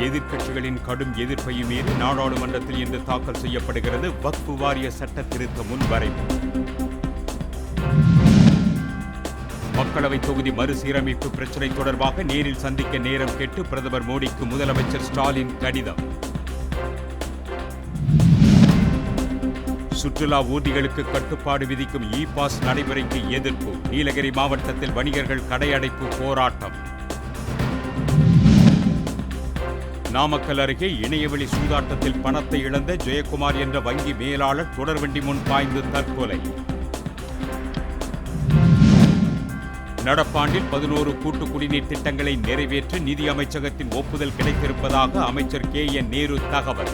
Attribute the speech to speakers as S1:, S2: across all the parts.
S1: எதிர்க்கட்சிகளின் கடும் எதிர்ப்பையும் மீறி நாடாளுமன்றத்தில் இன்று தாக்கல் செய்யப்படுகிறது. வக்ஃபு வாரிய சட்ட திருத்த முன்வரைவு. மக்களவை தொகுதி மறுசீரமைப்பு பிரச்சினை தொடர்பாக நேரில் சந்திக்க நேரம் கேட்டு பிரதமர் மோடிக்கு முதலமைச்சர் ஸ்டாலின் கடிதம். சுற்றுலா ஊர்திகளுக்கு கட்டுப்பாடு விதிக்கும் இ பாஸ் நடைமுறைக்கு எதிர்ப்பு. நீலகிரி மாவட்டத்தில் வணிகர்கள் கடையடைப்பு போராட்டம். நாமக்கல் அருகே இணையவெளி சூதாட்டத்தில் பணத்தை இழந்த ஜெயக்குமார் என்ற வங்கி மேலாளர் தொடர்வண்டி முன் பாய்ந்து தற்கொலை. நடப்பாண்டில் பதினோரு கூட்டு குடிநீர் திட்டங்களை நிறைவேற்ற நிதி அமைச்சகத்தின் ஒப்புதல் கிடைத்திருப்பதாக அமைச்சர் கே. என். நேரு தகவல்.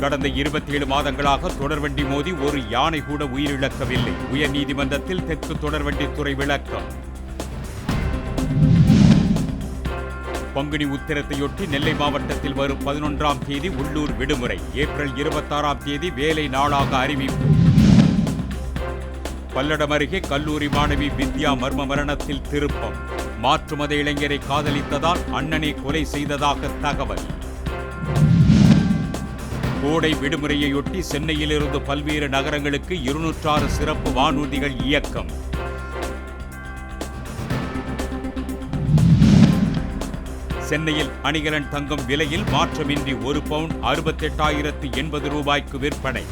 S1: கடந்த இருபத்தி ஏழு மாதங்களாக தொடர்வண்டி மோதி ஒரு யானை கூட உயிரிழக்கவில்லை. உயர்நீதிமன்றத்தில் தெற்கு தொடர்வண்டித்துறை விளக்கம். பங்குனி உத்திரத்தையொட்டி நெல்லை மாவட்டத்தில் வரும் பதினொன்றாம் தேதி உள்ளூர் விடுமுறை. ஏப்ரல் இருபத்தாறாம் தேதி வேலை நாளாக அறிவிப்பு. பல்லடம் அருகே கல்லூரி மாணவி வித்யா மர்ம மரணத்தில் திருப்பம். மாற்று மத இளைஞரை காதலித்ததால் அண்ணனை கொலை செய்ததாக தகவல். கோடை விடுமுறையொட்டி சென்னையிலிருந்து பல்வேறு நகரங்களுக்கு இருநூற்றாறு சிறப்பு வானூர்திகள் இயக்கம். சென்னையில் அணிகலன் தங்கம் விலையில் மாற்றமின்றி ஒரு பவுண்ட் அறுபத்தெட்டாயிரத்து எண்பது ரூபாய்க்கு விற்பனை.